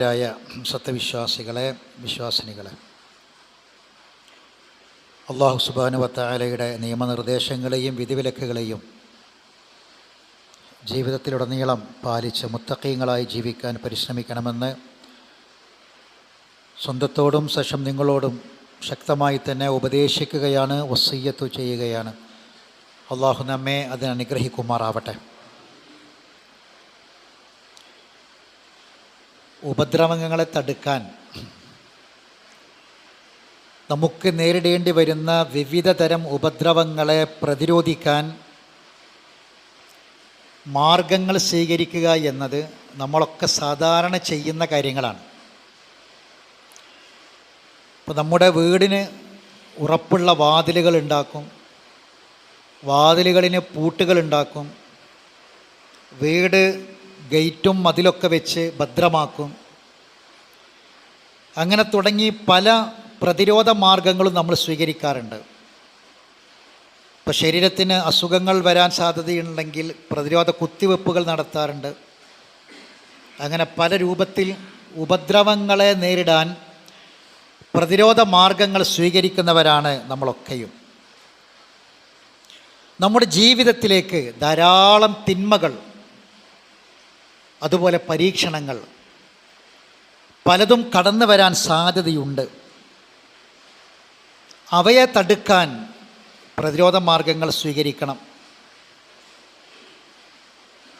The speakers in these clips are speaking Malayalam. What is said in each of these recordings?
രായ സത്യവിശ്വാസികളെ വിശ്വാസിനികളെ. അള്ളാഹു സുബാനുവത്തായാലയുടെ നിയമനിർദ്ദേശങ്ങളെയും വിധിവിലക്കുകളെയും ജീവിതത്തിലുടനീളം പാലിച്ച് മുത്തക്കീങ്ങളായി ജീവിക്കാൻ പരിശ്രമിക്കണമെന്ന് സ്വന്തത്തോടും സശം നിങ്ങളോടും ശക്തമായി തന്നെ ഉപദേശിക്കുകയാണ് വസയ്യത്തു ചെയ്യുകയാണ്. അള്ളാഹു നമ്മെ അതിന് ഉപദ്രവങ്ങളെ തടുക്കാൻ നമുക്ക് നേരിടേണ്ടി വരുന്ന വിവിധ തരം ഉപദ്രവങ്ങളെ പ്രതിരോധിക്കാൻ മാർഗങ്ങൾ സ്വീകരിക്കുക എന്നത് നമ്മളൊക്കെ സാധാരണ ചെയ്യുന്ന കാര്യങ്ങളാണ്. ഇപ്പോൾ നമ്മുടെ വീടിന് ഉറപ്പുള്ള വാതിലുകൾ ഉണ്ടാക്കും വാതിലുകളിന് പൂട്ടുകൾ ഉണ്ടാക്കും വീട് ഗേറ്റും മതിലൊക്കെ വെച്ച് ഭദ്രമാക്കും. അങ്ങനെ തുടങ്ങി പല പ്രതിരോധ മാർഗങ്ങളും നമ്മൾ സ്വീകരിക്കാറുണ്ട്. ഇപ്പോൾ ശരീരത്തിന് അസുഖങ്ങൾ വരാൻ സാധ്യതയുണ്ടെങ്കിൽ പ്രതിരോധ കുത്തിവെപ്പുകൾ നടത്താറുണ്ട്. അങ്ങനെ പല രൂപത്തിൽ ഉപദ്രവങ്ങളെ നേരിടാൻ പ്രതിരോധ മാർഗങ്ങൾ സ്വീകരിക്കുന്നവരാണ് നമ്മളൊക്കെയും. നമ്മുടെ ജീവിതത്തിലേക്ക് ധാരാളം തിന്മകൾ അതുപോലെ പരീക്ഷണങ്ങൾ. പലതും കടന്നു വരാൻ സാധ്യതയുണ്ട്. അവയെ തടുക്കാൻ പ്രതിരോധ മാർഗങ്ങൾ സ്വീകരിക്കണം.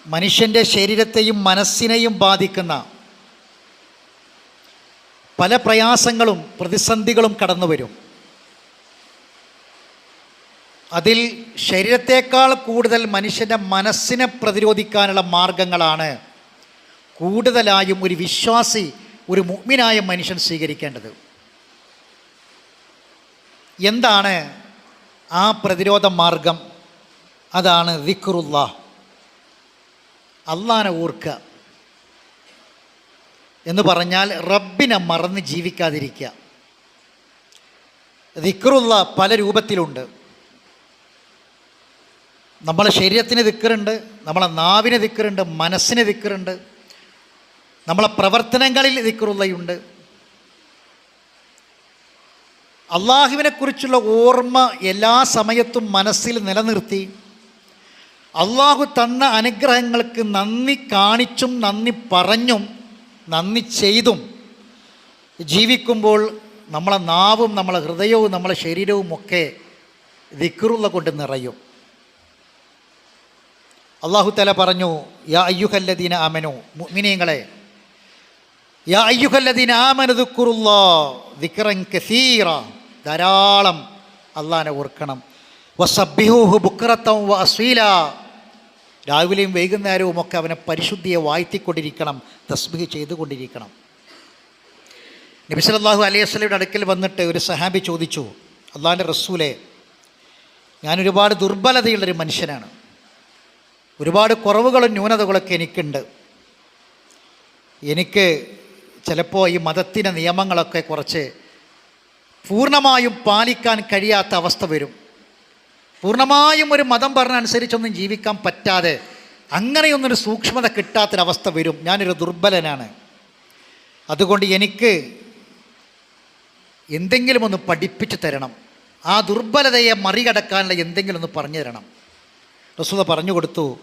മനുഷ്യന്റെ ശരീരത്തെയും മനസ്സിനെയും ബാധിക്കുന്ന പല പ്രയാസങ്ങളും പ്രതിസന്ധികളും കടന്നു വരും. അതിൽ ശരീരത്തേക്കാൾ കൂടുതൽ മനുഷ്യന്റെ മനസ്സിനെ പ്രതിരോധിക്കാനുള്ള മാർഗങ്ങളാണ് കൂടുതലായും ഒരു വിശ്വാസി ഒരു മുഗ്മിനായ മനുഷ്യൻ സ്വീകരിക്കേണ്ടത്. എന്താണ് ആ പ്രതിരോധ മാർഗം? അതാണ് ദിക്റുള്ള അള്ളാനെ ഓർക്കുക. എന്ന് പറഞ്ഞാൽ റബ്ബിനെ മറന്ന് ജീവിക്കാതിരിക്കുക. ദിക്റുള്ള പല രൂപത്തിലുണ്ട്. നമ്മളെ ശരീരത്തിന് ദിക്കറുണ്ട് നമ്മളെ നാവിന് ദിക്കറുണ്ട് മനസ്സിന് ദിക്കറുണ്ട് നമ്മളെ പ്രവർത്തനങ്ങളിൽ ദിക്റുള്ളയുണ്ട്. അള്ളാഹുവിനെക്കുറിച്ചുള്ള ഓർമ്മ എല്ലാ സമയത്തും മനസ്സിൽ നിലനിർത്തി. അള്ളാഹു തന്ന അനുഗ്രഹങ്ങൾക്ക് നന്ദി കാണിച്ചും നന്ദി പറഞ്ഞും നന്ദി ചെയ്തും ജീവിക്കുമ്പോൾ നമ്മളെ നാവും നമ്മളെ ഹൃദയവും നമ്മളെ ശരീരവും ഒക്കെ ദിക്റുള്ള കൊണ്ട് നിറയും. അള്ളാഹു തല പറഞ്ഞു യാ അയ്യുഹല്ലദീന അമനോ മുഅ്മിനീങ്ങളെ യാ ധാരാളം അള്ളാഹിനെ ഓർക്കണം. രാവിലെയും വൈകുന്നേരവും ഒക്കെ അവനെ പരിശുദ്ധിയെ വാഴ്ത്തിക്കൊണ്ടിരിക്കണം തസ്ബിഹ് ചെയ്തുകൊണ്ടിരിക്കണം. നബി സല്ലല്ലാഹു അലൈഹി വസല്ലമയുടെ അടുക്കൽ വന്നിട്ട് ഒരു സഹാബി ചോദിച്ചു അള്ളാന്റെ റസൂലെ ഞാൻ ഒരുപാട് ദുർബലതയുള്ളൊരു മനുഷ്യനാണ്. ഒരുപാട് കുറവുകളും ന്യൂനതകളൊക്കെ എനിക്കുണ്ട്. എനിക്ക് ചിലപ്പോൾ ഈ മതത്തിന്റെ നിയമങ്ങളൊക്കെ കുറച്ച് പൂർണമായും പാലിക്കാൻ കഴിയാത്ത അവസ്ഥ വരും. പൂർണമായും ഒരു മതം പറഞ്ഞനുസരിച്ചൊന്നും ജീവിക്കാൻ പറ്റാതെ അങ്ങനെയൊന്നൊരു സൂക്ഷ്മത കിട്ടാത്തൊരവസ്ഥ വരും. ഞാനൊരു ദുർബലനാണ്. അതുകൊണ്ട് എനിക്ക് എന്തെങ്കിലും ഒന്ന് പഠിപ്പിച്ചു തരണം. ആ ദുർബലതയെ മറികടക്കാനുള്ള എന്തെങ്കിലും ഒന്ന് പറഞ്ഞു തരണം. റസൂദ പറഞ്ഞു കൊടുത്തു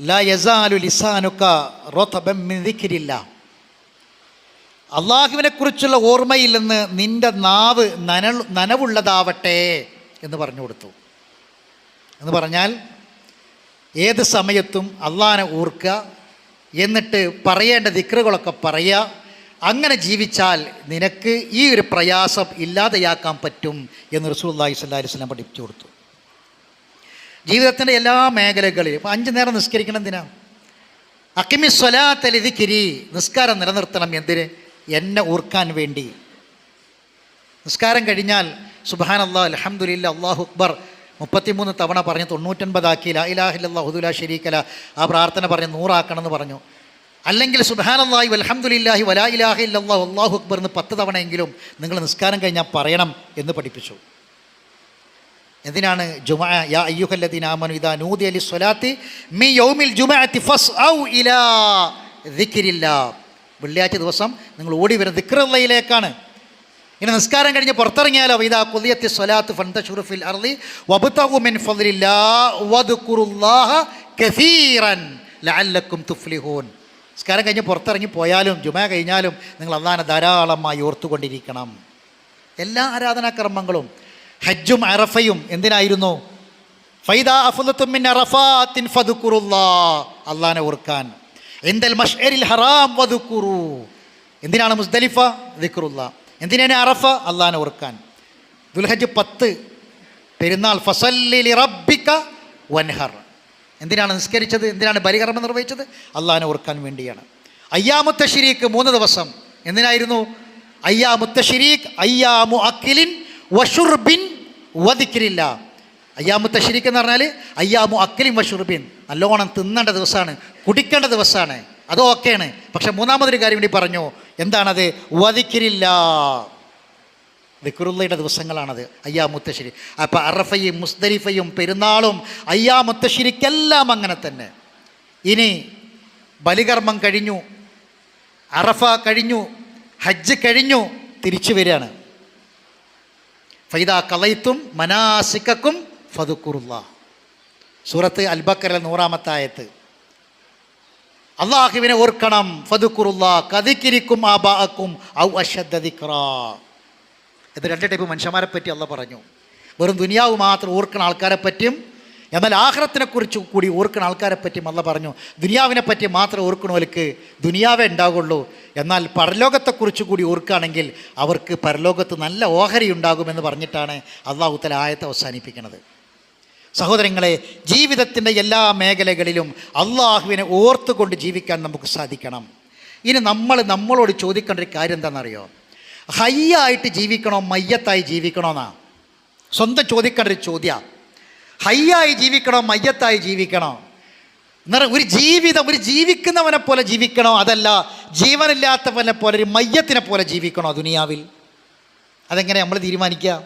ല യസാലു ലിസാനുക്ക റോത്തബിരില്ല അള്ളാഹുവിനെക്കുറിച്ചുള്ള കുറിച്ചുള്ള ഓർമ്മയില്ലെന്ന് നിന്റെ നാവ് നന നനവുള്ളതാവട്ടെ എന്ന് പറഞ്ഞു കൊടുത്തു. എന്ന് പറഞ്ഞാൽ ഏത് സമയത്തും അള്ളാഹനെ ഓർക്കുക എന്നിട്ട് പറയേണ്ട ദിക്റുകളൊക്കെ പറയുക. അങ്ങനെ ജീവിച്ചാൽ നിനക്ക് ഈ ഒരു പ്രയാസം ഇല്ലാതെയാക്കാൻ പറ്റും എന്ന് റസൂല്ലാഹി സ്വല്ലാ വസ്ലം പഠിപ്പിച്ചു കൊടുത്തു. ജീവിതത്തിന്റെ എല്ലാ മേഖലകളിലും ഇപ്പോൾ അഞ്ച് നേരം നിസ്കരിക്കണം എന്തിനാ? അക്കിമി സ്വലാത്തലിതിക്കിരി നിസ്കാരം നിലനിർത്തണം എന്തിന്? എന്നെ ഓർക്കാൻ വേണ്ടി. നിസ്കാരം കഴിഞ്ഞാൽ സുബാൻ അള്ളാഹ് അലഹമുല്ല അള്ളാഹു അക്ബർ മുപ്പത്തിമൂന്ന് തവണ പറഞ്ഞ് തൊണ്ണൂറ്റൊൻപതാക്കി ലാ ഇലാഹില്ലാ ഹുദുല ഷെരീക്കല ആ പ്രാർത്ഥന പറഞ്ഞ് നൂറാക്കണം എന്ന് പറഞ്ഞു. അല്ലെങ്കിൽ അള്ളാഹി അലഹമുല്ലാഹി വലാ ഇലാഹ ഇല്ലാഹു അള്ളാഹു അക്ബർ എന്ന് പത്ത് തവണയെങ്കിലും നിങ്ങൾ നിസ്കാരം കഴിഞ്ഞാൽ പറയണം എന്ന് പഠിപ്പിച്ചു. എന്തിനാണ് ജുമാ യാ ഇദാ അലി സ്വലാത്തി മി യൗമിൽ ജുമാഅത്തി ഫസ് ഔ ഇലാ ദിക്രില്ല വെള്ളിയാഴ്ച ദിവസം നിങ്ങൾ ഓടി വരുന്ന ദിക്റുള്ളയിലേക്കാണ് ഇനി നിസ്കാരം കഴിഞ്ഞ് പുറത്തിറങ്ങിയാലോ? ഇതാ കൊതിയത്തി സ്വലാത്ത് ഫന്ത ഷുറുഫിൽ അർലി വദ്കുറുല്ലാഹ കസീറൻ ലഅല്ലക്കും തുഫ്ലിഹൂൻ. നിസ്കാരം കഴിഞ്ഞ് പുറത്തിറങ്ങി പോയാലും ജുമ കഴിഞ്ഞാലും നിങ്ങൾ അള്ളാനെ ധാരാളമായി ഓർത്തുകൊണ്ടിരിക്കണം. എല്ലാ ആരാധനാകർമ്മങ്ങളും ഹജ്ജും അറഫയും എന്തിനായിരുന്നു? ഫൈദ അഫുലത്തുമിൻ അറഫാത്തിൻ ഫതുക്കുറുല്ലാ അള്ളാനെ ഓർക്കാൻ. എന്തൽ മഷ്അരിൽ ഹറാം വധുക്കുറു എന്തിനാണ് മുസ്ദലിഫ? ദിക്റുല്ല. എന്തിനാണ് അറഫ? അള്ളഹാനെ ഓർക്കാൻ. ദുൽഹജ് പത്ത്. പെരുന്നാൾ ഫസല്ലി റബ്ബിക വൻഹർ. എന്തിനാണ് നിസ്കരിച്ചത്? എന്തിനാണ് ബലികർമ്മം നിർവഹിച്ചത്? അള്ളഹാനെ ഓർക്കാൻ വേണ്ടിയാണ്. അയ്യാമുത്ത ഷിരീക്ക് മൂന്ന് ദിവസം. എന്തിനായിരുന്നു? അയ്യാമുത്ത ഷിരീഖ് അയ്യാമു അക്കിലിൻ വഷുർബിൻ വധിക്കില്ല അയ്യാമുത്ത ഷിരീക്ക് എന്ന് പറഞ്ഞാൽ അയ്യാമു അക്കലിം വഷുറുബീൻ. നല്ലോണം തിന്നേണ്ട ദിവസമാണ് കുടിക്കേണ്ട ദിവസമാണ് അതോ ഒക്കെയാണ് പക്ഷെ മൂന്നാമതൊരു കാര്യം കൂടി പറഞ്ഞു. എന്താണത്? വധിക്കിരില്ല ദിക്റുള്ളയുടെ ദിവസങ്ങളാണത്. അയ്യാ മുത്തശ്ശേരി അപ്പോൾ അറഫയും മുസ്തരിഫയും പെരുന്നാളും അയ്യാ മുത്തശ്ശേരിക്കെല്ലാം അങ്ങനെ തന്നെ. ഇനി ബലികർമ്മം കഴിഞ്ഞു അറഫ കഴിഞ്ഞു ഹജ്ജ് കഴിഞ്ഞു തിരിച്ചു വരികയാണ്. ഫൈദ കളയത്തും മനാസിക്കും ഫതുക്കുറുള്ള സൂറത്ത് അൽബക്കറിലെ നൂറാമത്തായത്ത് അള്ളാഹുവിനെ ഓർക്കണം ഫതുക്കുറുള്ള കതിക്കിരിക്കും ആബാക്കും ഔ അഷദ്ദ ദിക്റാ. ഇത് രണ്ട് ടൈപ്പ് മനുഷ്യന്മാരെ പറ്റി അല്ല പറഞ്ഞു. വെറും ദുനിയാവ് മാത്രം ഓർക്കുന്ന ആൾക്കാരെ പറ്റിയും എന്നാൽ ആഹ്റത്തിനെ കുറിച്ച് കൂടി ഓർക്കുന്ന ആൾക്കാരെ പറ്റി അല്ല പറഞ്ഞു. ദുനിയാവിനെ പറ്റി മാത്രം ഓർക്കണവർക്ക് ദുനിയാവേ ഉണ്ടാകുള്ളൂ എന്നാൽ പരലോകത്തെക്കുറിച്ച് കൂടി ഓർക്കുകയാണെങ്കിൽ അവർക്ക് പരലോകത്ത് നല്ല ഓഹരി ഉണ്ടാകുമെന്ന് പറഞ്ഞിട്ടാണ് അള്ളാഹു തല ആയത്തെ അവസാനിപ്പിക്കുന്നത് സഹോദരങ്ങളെ ജീവിതത്തിന്റെ എല്ലാ മേഖലകളിലും അള്ളാഹുവിനെ ഓർത്തുകൊണ്ട് ജീവിക്കാൻ നമുക്ക് സാധിക്കണം. ഇനി നമ്മൾ നമ്മളോട് ചോദിക്കേണ്ട ഒരു കാര്യം എന്താണെന്നറിയോ? ഹൈ ആയിട്ട് ജീവിക്കണോ മയ്യത്തായി ജീവിക്കണോ എന്നാ? സ്വന്തം ചോദിക്കേണ്ട ഒരു ചോദ്യമാണ് ഹൈ ആയി ജീവിക്കണോ മയ്യത്തായി ജീവിക്കണോ? എന്നാൽ ഒരു ജീവിതം ഒരു ജീവിക്കുന്നവനെ പോലെ ജീവിക്കണോ? അതല്ല ജീവനില്ലാത്തവനെ പോലെ ഒരു മയ്യത്തിനെ പോലെ ജീവിക്കണോ ദുനിയാവിൽ? അതെങ്ങനെ നമ്മൾ തീരുമാനിക്കുക?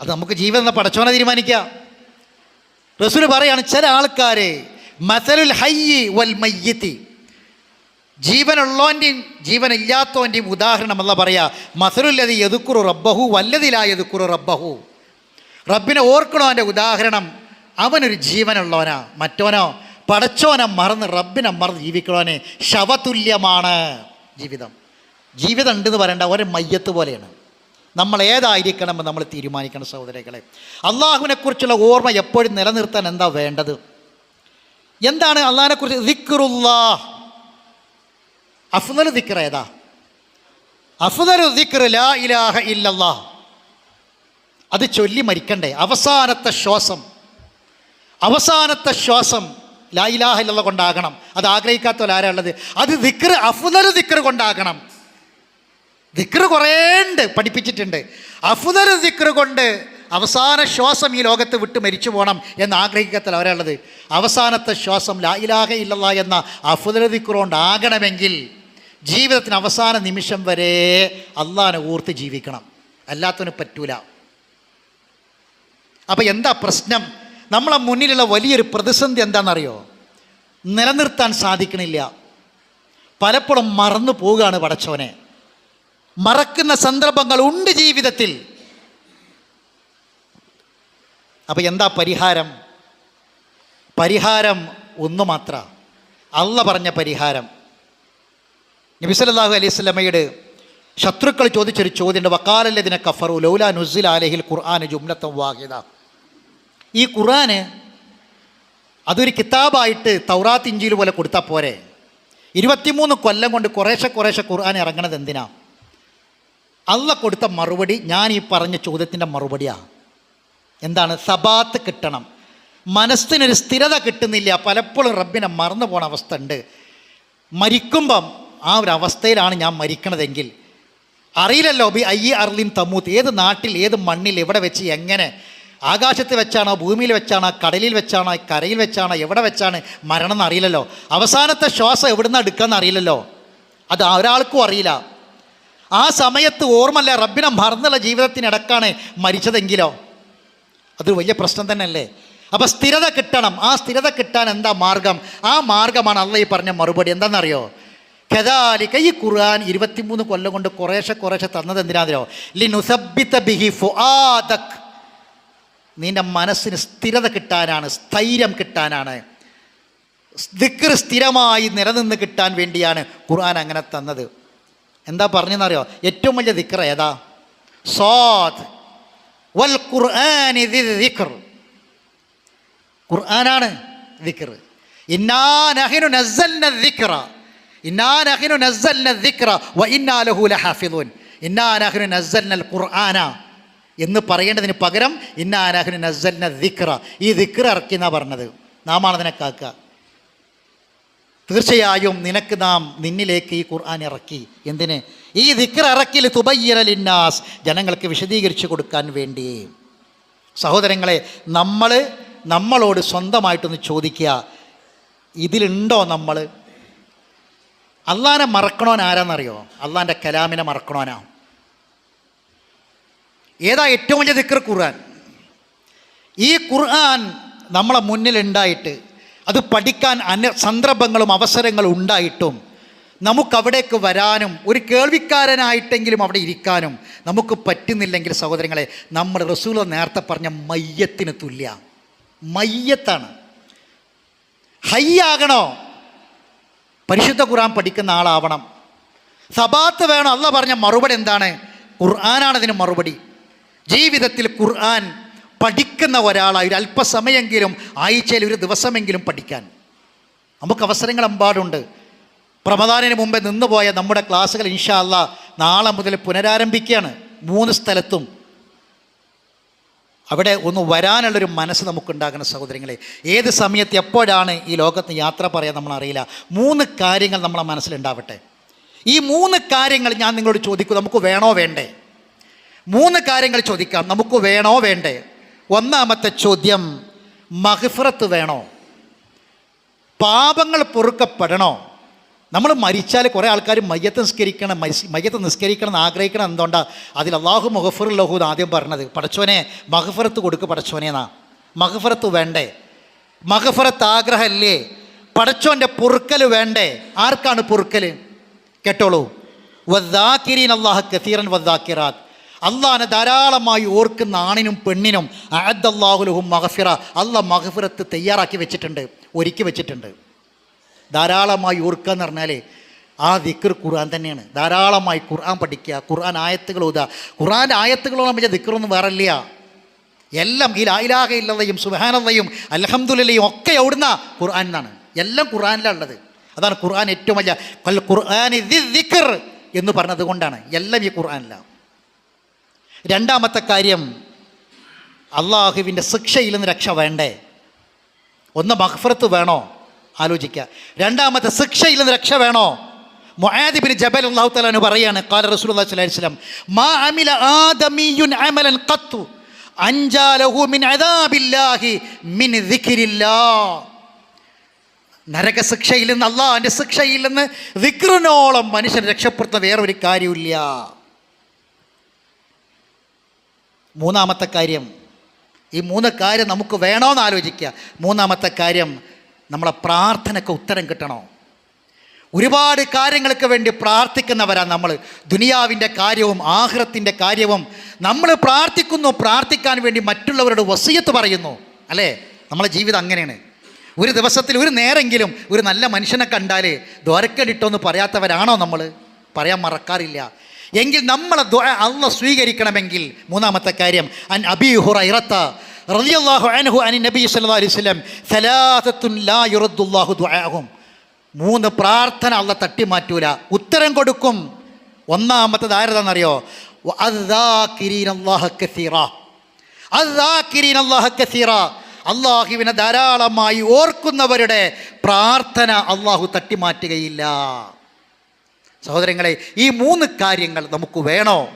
അത് നമുക്ക് ജീവിതം എന്ന പടച്ചോനെ തീരുമാനിക്കുക. റസൂൽ പറയാണ് ചില ആൾക്കാരെ മസലുൽ ഹയ്യി വൽ മയ്യത്തി ജീവനുള്ളവന്റെയും ജീവനില്ലാത്തവന്റെയും ഉദാഹരണം അല്ല പറയാ മസലുല്ലതി എതുക്കുറു റബ്ബഹു വല്ലതിലാ എതുക്കുറു റബ്ബഹു. റബ്ബിനെ ഓർക്കണോ അവന്റെ ഉദാഹരണം? അവനൊരു ജീവനുള്ളവനാ മറ്റോനോ പടച്ചോനെ മറന്ന് റബ്ബിനെ മറന്ന് ജീവിക്കണോനെ ശവതുല്യമാണ് ജീവിതം. ജീവിതം ഉണ്ടെന്ന് പറയേണ്ട ഒരു മയ്യത്ത് പോലെയാണ്. നമ്മൾ ഏതായിരിക്കണം നമ്മൾ തീരുമാനിക്കണം സഹോദരങ്ങളെ. അള്ളാഹുവിനെക്കുറിച്ചുള്ള ഓർമ്മ എപ്പോഴും നിലനിർത്താൻ എന്താ വേണ്ടത്? എന്താണ് അള്ളാഹിനെക്കുറിച്ച് ദിക്റുല്ലാ അഫ്ദൽ ദിക്ർ ഏതാ? അഫ്ദൽ ദിക്ർ ലാ ഇലാഹ ഇല്ലല്ലാ അത് ചൊല്ലി മരിക്കണ്ടേ. അവസാനത്തെ ശ്വാസം. അവസാനത്തെ ശ്വാസം ലാ ഇലാഹ ഇല്ലല്ല കൊണ്ടാകണം. അത് ആഗ്രഹിക്കാത്തവരാരാ ഉള്ളത്? അത് ദിക്ർ അഫ്ദൽ ദിക്ർ കൊണ്ടാകണം. ദിക്ർ കുറേ ഉണ്ട് പഠിപ്പിച്ചിട്ടുണ്ട്. അഫുദർ ദിക്ര കൊണ്ട് അവസാന ശ്വാസം ഈ ലോകത്ത് വിട്ട് മരിച്ചു പോകണം എന്ന് ആഗ്രഹിക്കത്തിൽ അവരുള്ളത് അവസാനത്തെ ശ്വാസം ലാ ഇലാഹ ഇല്ലല്ലാ എന്ന അഫുദർ ദിക്ർ കൊണ്ടാകണമെങ്കിൽ ജീവിതത്തിന് അവസാന നിമിഷം വരെ അള്ളാഹനെ ഓർത്ത് ജീവിക്കണം. അല്ലാത്തവന് പറ്റൂല. അപ്പോൾ എന്താ പ്രശ്നം? നമ്മളെ മുന്നിലുള്ള വലിയൊരു പ്രതിസന്ധി എന്താണെന്നറിയോ? നിലനിർത്താൻ സാധിക്കണില്ല. പലപ്പോഴും മറന്നു പോവുകയാണ് പടച്ചവനെ. മറക്കുന്ന സന്ദർഭങ്ങൾ ഉണ്ട് ജീവിതത്തിൽ. അപ്പോൾ എന്താ പരിഹാരം? പരിഹാരം ഒന്നു മാത്ര. അള്ള പറഞ്ഞ പരിഹാരം. നബിസലാഹു അലൈഹി സ്വലമയുടെ ശത്രുക്കൾ ചോദിച്ചൊരു ചോദ്യമുണ്ട്. വക്കാലല്ലതിനെ കഫറു ലൗല നുസിൽ അലഹിൽ ഖുർആൻ ജുംലത്തം വാഹിദ. ഈ ഖുർആന് അതൊരു കിതാബായിട്ട് തൗറാത്ത് ഇഞ്ചിയിൽ പോലെ കൊടുത്താൽ പോരെ. ഇരുപത്തിമൂന്ന് കൊല്ലം കൊണ്ട് കുറേശ്ശെ കുറേശ്ശെ ഖുർആൻ ഇറങ്ങണത് എന്തിനാ? അള്ള കൊടുത്ത മറുപടി ഞാൻ ഈ പറഞ്ഞ ചോദ്യത്തിന്റെ മറുപടിയാണ് എന്താണ്? സബാത്ത് കിട്ടണം. മനസ്സിനൊരു സ്ഥിരത കിട്ടുന്നില്ല. പലപ്പോഴും റബ്ബിനെ മറന്നു പോണ അവസ്ഥ ഉണ്ട് മരിക്കുമ്പം ആ ഒരു അവസ്ഥയിലാണ് ഞാൻ മരിക്കണതെങ്കിൽ. അറിയില്ലല്ലോ ബി അയ്യ അർലിൻ തമ്മൂത്ത് ഏത് നാട്ടിൽ ഏത് മണ്ണിൽ എവിടെ വെച്ച് എങ്ങനെ? ആകാശത്ത് വെച്ചാണോ ഭൂമിയിൽ വെച്ചാണോ കടലിൽ വെച്ചാണോ കരയിൽ വെച്ചാണോ എവിടെ വെച്ചാണ്? മരണം എന്ന് അറിയില്ലല്ലോ. അവസാനത്തെ ശ്വാസം എവിടുന്ന് എടുക്കാമെന്ന് അറിയില്ലല്ലോ. അത് ഒരാൾക്കും അറിയില്ല. ആ സമയത്ത് ഓർമ്മല്ല റബ്ബിനെ മറന്നുള്ള ജീവിതത്തിനിടക്കാണ് മരിച്ചതെങ്കിലോ? അതൊരു വലിയ പ്രശ്നം തന്നെയല്ലേ? അപ്പം സ്ഥിരത കിട്ടണം. ആ സ്ഥിരത കിട്ടാൻ എന്താ മാർഗം? ആ മാർഗമാണ് അള്ള ഈ പറഞ്ഞ മറുപടി. എന്താണെന്നറിയോ? കദാലിക ഈ ഖുർആൻ ഇരുപത്തിമൂന്ന് കൊല്ലം കൊണ്ട് കുറേശ്ശെ കുറേശ്ശെ തന്നത് എന്തിനാതിരോ ലിനുസബിത്ത ബിഹി ഫുആദക്. നിന്റെ മനസ്സിന് സ്ഥിരത കിട്ടാനാണ് സ്ഥൈര്യം കിട്ടാനാണ്. ദിക്ർ സ്ഥിരമായി നിലനിന്ന് കിട്ടാൻ വേണ്ടിയാണ് ഖുർആൻ അങ്ങനെ തന്നത്. എന്താ പറഞ്ഞെന്നറിയോ? ഏറ്റവും വലിയ ദിക്ർ ഏതാ? സോദ് വൽ ഖുർആനി ദിക്ർ ഖുർആനാണ് ദിക്ർ ഇന്നാ നഹ്നു നസ്സൽന ദിക്റ. ഇന്നാ നഹ്നു നസ്സൽന ദിക്റ. വ ഇന്നാ ലഹു ലഹാഫിദൂൻ. ഇന്നാ നഹ്നു നസ്സൽനൽ ഖുർആന. എന്ന് പറയേണ്ടതിന് പകരം ഇന്നാ നഹ്നു നസ്സൽന ദിക്റ. ഈ ദിക്ർ ഇറക്കി എന്നാ പറഞ്ഞത് നാമാണ് കാക്കുക. തീർച്ചയായും നിനക്ക് നാം നിന്നിലേക്ക് ഈ ഖുർആൻ ഇറക്കി. എന്തിന്? ഈ ദിക്ർ ഇറക്കിൽ തുബയ്യലിന്നാസ് ജനങ്ങൾക്ക് വിശദീകരിച്ചു കൊടുക്കാൻ വേണ്ടി. സഹോദരങ്ങളെ നമ്മൾ നമ്മളോട് സ്വന്തമായിട്ടൊന്ന് ചോദിക്കുക. ഇതിലുണ്ടോ നമ്മൾ അള്ളാനെ മറക്കണോൻ ആരാന്നറിയോ? അള്ളാന്റെ കലാമിനെ മറക്കണോനാ? ഏതാ ഏറ്റവും വലിയ ദിക്ർ ഖുർആൻ? ഈ ഖുർആൻ നമ്മളെ മുന്നിലുണ്ടായിട്ട് അത് പഠിക്കാൻ അന സന്ദർഭങ്ങളും അവസരങ്ങളും ഉണ്ടായിട്ടും നമുക്കവിടേക്ക് വരാനും ഒരു കേൾവിക്കാരനായിട്ടെങ്കിലും അവിടെ ഇരിക്കാനും നമുക്ക് പറ്റുന്നില്ലെങ്കിൽ സഹോദരങ്ങളെ നമ്മൾ റസൂൽ നേരത്തെ പറഞ്ഞ മയ്യത്തിന് തുല്യ. മയ്യത്താണ്. ഹയ്യാകണോ പരിശുദ്ധ ഖുർആൻ പഠിക്കുന്ന ആളാവണം. സബാത്ത് വേണം. അല്ല പറഞ്ഞ മറുപടി എന്താണ്? ഖുർആനാണ് അതിന് മറുപടി. ജീവിതത്തിൽ ഖുർആൻ പഠിക്കുന്ന ഒരാളായി ഒരു അല്പസമയെങ്കിലും ആഴ്ചയിൽ ഒരു ദിവസമെങ്കിലും പഠിക്കാൻ. നമുക്ക് അവസരങ്ങൾ എമ്പാടുണ്ട് പ്രമദാനിന് മുമ്പേ നിന്നുപോയ നമ്മുടെ ക്ലാസ്സുകൾ ഇൻഷാ അല്ലാ നാളെ മുതൽ പുനരാരംഭിക്കുകയാണ്. മൂന്ന് സ്ഥലത്തും. അവിടെ ഒന്ന് വരാനുള്ളൊരു മനസ്സ് നമുക്കുണ്ടാകുന്ന സഹോദരങ്ങളെ. ഏത് സമയത്ത് എപ്പോഴാണ് ഈ ലോകത്ത് യാത്ര പറയാൻ നമ്മളറിയില്ല മൂന്ന് കാര്യങ്ങൾ നമ്മളെ മനസ്സിലുണ്ടാവട്ടെ. ഈ മൂന്ന് കാര്യങ്ങൾ ഞാൻ നിങ്ങളോട് ചോദിക്കും. നമുക്ക് വേണോ വേണ്ടേ? മൂന്ന് കാര്യങ്ങൾ ചോദിക്കാം. നമുക്ക് വേണോ വേണ്ടേ? ഒന്നാമത്തെ ചോദ്യം മഹിഫറത്ത് വേണോ? പാപങ്ങൾ പൊറുക്കപ്പെടണോ? നമ്മൾ മരിച്ചാൽ കുറേ ആൾക്കാർ മയ്യത്ത് നിസ്കരിക്കണം മയ്യത്ത് നിസ്കരിക്കണം എന്ന് ആഗ്രഹിക്കണം എന്തുകൊണ്ടാണ് അതിൽ അള്ളാഹു മുഹഫർ ലഹു എന്ന് ആദ്യം പറഞ്ഞത്. പടച്ചോനെ മഹഫറത്ത് കൊടുക്ക് പടച്ചോനെന്നാ മഹഫറത്ത് വേണ്ടേ? മഹഫറത്ത് ആഗ്രഹമല്ലേ? പടച്ചോന്റെ പൊറുക്കൽ വേണ്ടേ? ആർക്കാണ് പൊറുക്കൽ? കേട്ടോളൂ. വദ്ദാക്കിരീൻ അള്ളാഹ് കസീറൻ വദ്ദാക്കിറാത്ത് അള്ളാഹിനെ ധാരാളമായി ഓർക്കുന്ന ആണിനും പെണ്ണിനും അഹദ്ദാഹുലുഹും മഹഫിറ അള്ള മഹഫിറത്ത് തയ്യാറാക്കി വെച്ചിട്ടുണ്ട് ഒരുക്കി വെച്ചിട്ടുണ്ട്. ധാരാളമായി ഓർക്കുക എന്ന് പറഞ്ഞാൽ ആ ദിക്കർ ഖുർആൻ തന്നെയാണ്. ധാരാളമായി ഖുർആൻ പഠിക്കുക ഖുർആൻ ആയത്തുകൾ ഓതുക. ഖുർആന്റെ ആയത്തുകളോളം നമ്മൾ ദിക്കറൊന്നും വേറെ ഇല്ല എല്ലാം ഈ ലായിലാഹ ഇല്ലതയും സുബാനതയും അലഹമുല്ലയും ഒക്കെ എവിടുന്ന ഖുർആൻ എന്നാണ്. എല്ലാം ഖുർആനിലാണ് ഉള്ളത്. അതാണ് ഖുർആൻ ഏറ്റവും വലിയ ഖുർആൻ എന്ന് പറഞ്ഞത് കൊണ്ടാണ്. എല്ലാം ഈ ഖുർആനിലാണ് രണ്ടാമത്തെ കാര്യം അള്ളാഹുവിന്റെ ശിക്ഷയിൽ നിന്ന് രക്ഷ വേണ്ടേ? ഒന്ന് മഹ്ഫറത്ത് വേണോ? ആലോചിക്കുക രണ്ടാമത്തെ ശിക്ഷയിൽ നിന്ന് രക്ഷ വേണോ? മുആദിബിൻ ജബൽ അള്ളാഹു തലാന് പറയാണ് കാല റസൂൽ അള്ളാഹു മാ ആദമിയുൻ അമലൻ മിൻ അദാബില്ലാഹി മിൻ ദിക്രില്ലാ നരകശിക്ഷയിൽ നിന്ന് അള്ളാഹിന്റെ ശിക്ഷയിൽ നിന്ന് വിക്രനോളം മനുഷ്യൻ രക്ഷപ്പെടുത്തുന്ന വേറൊരു കാര്യമില്ല മൂന്നാമത്തെ കാര്യം ഈ മൂന്ന് കാര്യം നമുക്ക് വേണമെന്ന് ആലോചിക്കുക. മൂന്നാമത്തെ കാര്യം നമ്മളെ പ്രാർത്ഥനയ്ക്ക് ഉത്തരം കിട്ടണോ? ഒരുപാട് കാര്യങ്ങൾക്ക് വേണ്ടി പ്രാർത്ഥിക്കുന്നവരാണ് നമ്മൾ ദുനിയാവിന്റെ കാര്യവും ആഹ്റത്തിന്റെ കാര്യവും നമ്മൾ പ്രാർത്ഥിക്കുന്നു പ്രാർത്ഥിക്കാൻ വേണ്ടി മറ്റുള്ളവരോട് വസീയത്ത് പറയുന്നു അല്ലേ? നമ്മളെ ജീവിതം അങ്ങനെയാണ്. ഒരു ദിവസത്തിൽ ഒരു നേരെങ്കിലും ഒരു നല്ല മനുഷ്യനെ കണ്ടാൽ ദ്വാരക്കലിട്ടോന്ന് പറയാത്തവരാണോ നമ്മൾ പറയാൻ മറക്കാറില്ല. എങ്കിൽ നമ്മളെ ദുആ അള്ള സ്വീകരിക്കണമെങ്കിൽ മൂന്നാമത്തെ കാര്യം അൻ അബി ഹുറൈറത്ത റളിയല്ലാഹു അൻഹു അനി നബി സല്ലല്ലാഹു അലൈഹി വസല്ലം സലാസത്തുൻ ലാ യുറദ്ദുല്ലാഹു ദുആഹും മൂന്ന് പ്രാർത്ഥന അല്ല തട്ടി മാറ്റൂല ഉത്തരം കൊടുക്കും. ഒന്നാമത്തത് ആരതാണെന്നറിയോ അള്ളാഹുവിനെ ധാരാളമായി ഓർക്കുന്നവരുടെ പ്രാർത്ഥന അള്ളാഹു തട്ടിമാറ്റുകയില്ല. സഹോദരങ്ങളെ ഈ മൂന്ന് കാര്യങ്ങൾ നമുക്ക് വേണോ?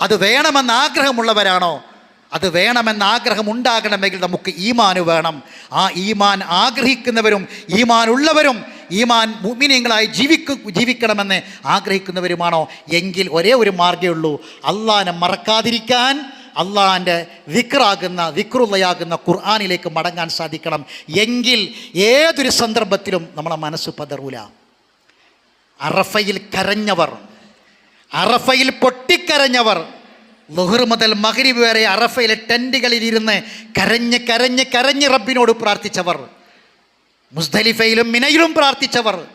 അത് വേണമെന്ന് ആഗ്രഹമുള്ളവരാണോ? അത് വേണമെന്ന് ആഗ്രഹം ഉണ്ടാകണമെങ്കിൽ നമുക്ക് ഈമാന് വേണം. ആ ഈമാൻ ആഗ്രഹിക്കുന്നവരും ഈമാൻ ഉള്ളവരും ഈമാൻ മുമിനിയങ്ങളായി ജീവിക്ക ജീവിക്കണമെന്ന് ആഗ്രഹിക്കുന്നവരുമാണോ? എങ്കിൽ ഒരേ ഒരു മാർഗമേ ഉള്ളൂ. അള്ളാനെ മറക്കാതിരിക്കാൻ അള്ളാഹാന്റെ വിക്റാകുന്ന വിക്രുള്ളയാകുന്ന ഖുർആാനിലേക്ക് മടങ്ങാൻ സാധിക്കണം. എങ്കിൽ ഏതൊരു സന്ദർഭത്തിലും നമ്മളെ മനസ്സ് പതറൂല. അറഫയിൽ കരഞ്ഞവർ അറഫയിൽ പൊട്ടിക്കരഞ്ഞവർ. ലുഹർ മുതൽ മകരി വരെ അറഫയിലെ ടെന്റുകളിൽ ഇരുന്ന് കരഞ്ഞ് കരഞ്ഞ് കരഞ്ഞ് റബ്ബിനോട് പ്രാർത്ഥിച്ചവർ. മുസ്ദലിഫയിലും മിനയിലും പ്രാർത്ഥിച്ചവർ.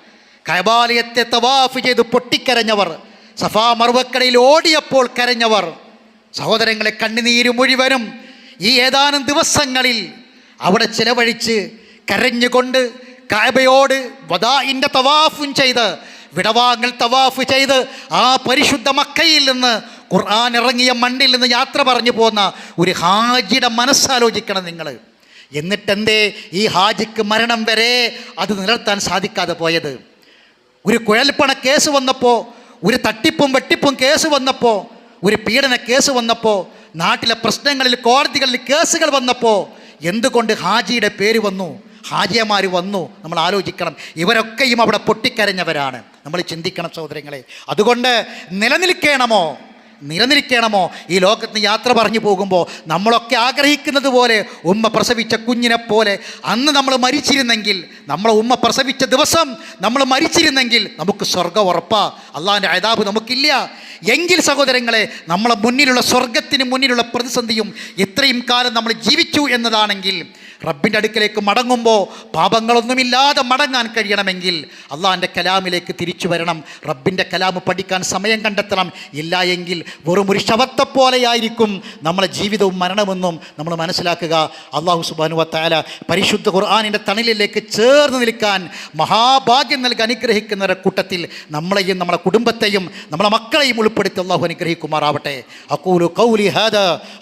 കബാലയത്തെ തവാഫ് ചെയ്ത് പൊട്ടിക്കരഞ്ഞവർ. സഫാ മറുവക്കടയിൽ ഓടിയപ്പോൾ കരഞ്ഞവർ. സഹോദരങ്ങളെ കണ്ണുനീര് മുഴുവനും ഈ ഏതാനും ദിവസങ്ങളിൽ അവിടെ ചിലവഴിച്ച് കരഞ്ഞുകൊണ്ട് കായബയോട് വദായിന്റെ തവാഫും ചെയ്ത് വിടവാങ്ങൽ തവാഫ് ചെയ്ത് ആ പരിശുദ്ധ മക്കയിൽ നിന്ന് ഖുർആൻ ഇറങ്ങിയ മണ്ണിൽ നിന്ന് യാത്ര പറഞ്ഞു പോകുന്ന ഒരു ഹാജിയുടെ മനസ്സാലോചിക്കണം നിങ്ങൾ. എന്നിട്ടെന്തേ ഈ ഹാജിക്ക് മരണം വരെ അത് നിലനിർത്താൻ സാധിക്കാതെ പോയത്. ഒരു കുഴൽപ്പണ കേസ് വന്നപ്പോൾ ഒരു തട്ടിപ്പും വെട്ടിപ്പും കേസ് വന്നപ്പോൾ ഒരു പീഡന കേസ് വന്നപ്പോൾ നാട്ടിലെ പ്രശ്നങ്ങളിൽ കോടതികളിൽ കേസുകൾ വന്നപ്പോൾ എന്തുകൊണ്ട് ഹാജിയുടെ പേര് വന്നു? ഹാജിയമാർ വന്നു നമ്മൾ ആലോചിക്കണം. ഇവരൊക്കെയും അവിടെ പൊട്ടിക്കരഞ്ഞവരാണ്. നമ്മൾ ചിന്തിക്കണം സഹോദരങ്ങളെ. അതുകൊണ്ട് നിലനിൽക്കണമോ? നിലനിൽക്കണമോ? ഈ ലോകത്ത് യാത്ര പറഞ്ഞു പോകുമ്പോൾ നമ്മളൊക്കെ ആഗ്രഹിക്കുന്നത് പോലെ ഉമ്മ പ്രസവിച്ച കുഞ്ഞിനെ പോലെ അന്ന് നമ്മൾ മരിച്ചിരുന്നെങ്കിൽ നമ്മളെ ഉമ്മ പ്രസവിച്ച ദിവസം നമ്മൾ മരിച്ചിരുന്നെങ്കിൽ നമുക്ക് സ്വർഗം ഉറപ്പാ. അള്ളാഹിന്റെ അയതാബ് നമുക്കില്ല. എങ്കിൽ സഹോദരങ്ങളെ നമ്മളെ മുന്നിലുള്ള സ്വർഗത്തിന് മുന്നിലുള്ള പ്രതിസന്ധിയും ഇത്രയും കാലം നമ്മൾ ജീവിച്ചു എന്നതാണെങ്കിൽ റബ്ബിന്റെ അടുക്കലേക്ക് മടങ്ങുമ്പോൾ പാപങ്ങളൊന്നുമില്ലാതെ മടങ്ങാൻ കഴിയണമെങ്കിൽ അള്ളാഹിന്റെ കലാമിലേക്ക് തിരിച്ചു വരണം. റബ്ബിന്റെ കലാമ് പഠിക്കാൻ സമയം കണ്ടെത്തണം. ഇല്ല എങ്കിൽ വെറും ഒരു ശവത്തെപ്പോലെയായിരിക്കും നമ്മളെ ജീവിതവും മരണമെന്നും നമ്മൾ മനസ്സിലാക്കുക. അള്ളാഹു സുബാനുവത്തായ പരിശുദ്ധ ഖുർആാനിന്റെ തണലിലേക്ക് ചേർന്ന് നിൽക്കാൻ മഹാഭാഗ്യം നൽകി അനുഗ്രഹിക്കുന്നവരുടെ കൂട്ടത്തിൽ നമ്മളെയും നമ്മുടെ കുടുംബത്തെയും നമ്മളെ മക്കളെയും ഉൾപ്പെടുത്തി അള്ളാഹു അനുഗ്രഹിക്കുമാറാവട്ടെ. അക്കൂലു കൗലി ഹാദ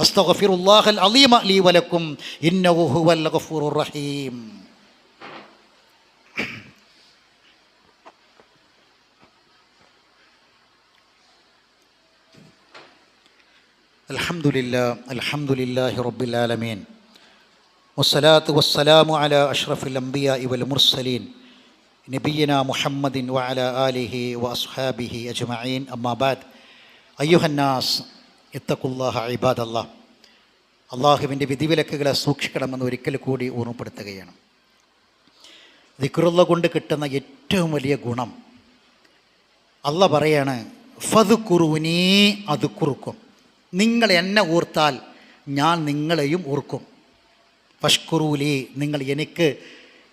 അസ്തഗ്ഫിറുല്ലാഹൽ അലീമ ലീ വലക്കും ഇന്നഹു ഹുവൽ لغفور رحيم. الحمد لله الحمد لله رب العالمين. والصلاة والسلام على أشرف الأنبياء والمرسلين نبينا محمد وعلى آله وأصحابه أجمعين. أما بعد أيها الناس اتقوا الله عباد الله. അള്ളാഹുവിന്റെ വിധിവിലക്കുകളെ സൂക്ഷിക്കണമെന്ന് ഒരിക്കൽ കൂടി ഓർമ്മപ്പെടുത്തുകയാണ്. ദിക്റുള്ള കൊണ്ട് കിട്ടുന്ന ഏറ്റവും വലിയ ഗുണം. അല്ല പറയാണ് ഫത് കുറുവിനീ അത് കുറുക്കും നിങ്ങൾ എന്നെ ഓർത്താൽ ഞാൻ നിങ്ങളെയും ഓർക്കും. ഫഷ്കുറൂലി നിങ്ങൾ എനിക്ക്